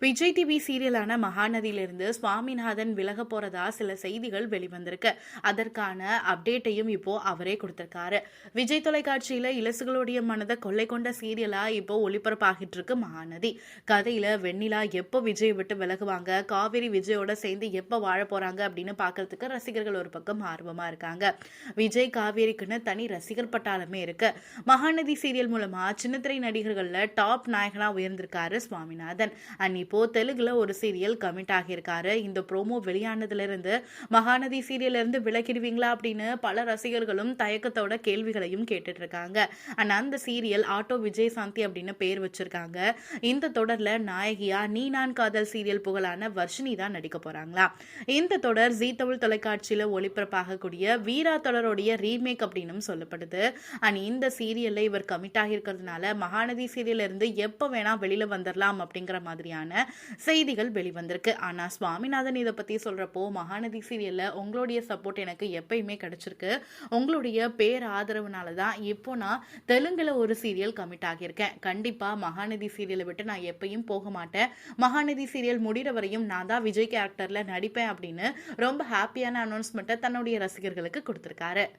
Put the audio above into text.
Vijay TV சீரியலான மகாநதியிலிருந்து சுவாமிநாதன் விலக போறதா சில செய்திகள் வெளிவந்திருக்கு. அதற்கான அப்டேட்டையும் இப்போ அவரே கொடுத்திருக்காரு. விஜய் தொலைக்காட்சியில இலசுகளுடைய மனதை கொள்ளை கொண்ட சீரியலா இப்போ ஒளிபரப்பாகிட்டு இருக்கு மகாநதி. கதையில வெண்ணிலா எப்போ விஜய் விட்டு விலகுவாங்க? காவேரி விஜயோட சேர்ந்து எப்போ வாழ போறாங்க அப்படின்னு பார்க்கறதுக்கு ரசிகர்கள் ஒரு பக்கம் ஆர்வமா இருக்காங்க. விஜய் காவேரிக்குன்னு தனி ரசிகர் பட்டாளமே இருக்கு. மகாநதி சீரியல் மூலமா சின்னத்திரை நடிகர்கள்ல டாப் நாயகனா உயர்ந்திருக்காரு சுவாமிநாதன். அண்ட் இப்போ தெலுங்குல ஒரு சீரியல் கமிட் ஆகியிருக்காரு. இந்த ப்ரோமோ வெளியானதுல இருந்து மகாநதி சீரியல்ல இருந்து விலகிடுவீங்களா அப்படின்னு பல ரசிகர்களும் தயக்கத்தோட கேள்விகளையும் கேட்டுட்டு இருக்காங்க அண்ட் அந்த சீரியல் ஆட்டோ விஜய் சாந்தி அப்படின்னு பேர் வச்சிருக்காங்க. இந்த தொடர்ல நாயகியா நீ நான் காதல் சீரியல் புகழான வர்ஷினி தான் நடிக்க போறாங்களா? இந்த தொடர் ஜீ தமிழ் தொலைக்காட்சியில ஒளிபரப்பாகக்கூடிய வீரா தொடருடைய ரீமேக் அப்படின்னு சொல்லப்படுது. அண்ட் இந்த சீரியல்ல இவர் கமிட் ஆகியிருக்கிறதுனால மகாநதி சீரியல் இருந்து எப்போ வேணா வெளியில வந்துடலாம் அப்படிங்கிற மாதிரியான செய்திகள் வெளிவந்திருக்கு. ஆனால் சுவாமிநாதன் இதை பற்றி சொல்கிறப்போ மகாநதி சீரியலில் உங்களுடைய சப்போர்ட் எனக்கு எப்பயுமே கிடச்சிருக்கு. உங்களுடைய பேர் ஆதரவுனால தான் இப்போ நான் தெலுங்கில் ஒரு சீரியல் கமிட் ஆகியிருக்கேன். கண்டிப்பாக மகாநதி சீரியலை விட்டு நான் எப்பயும் போக மாட்டேன். மகாநதி சீரியல் முடிகிற வரையும் நான் தான் விஜய் கேரக்டரில் நடிப்பேன் அப்படின்னு ரொம்ப ஹாப்பியான அனௌன்ஸ்மெண்ட்டை தன்னுடைய ரசிகர்களுக்கு கொடுத்துருக்காரு.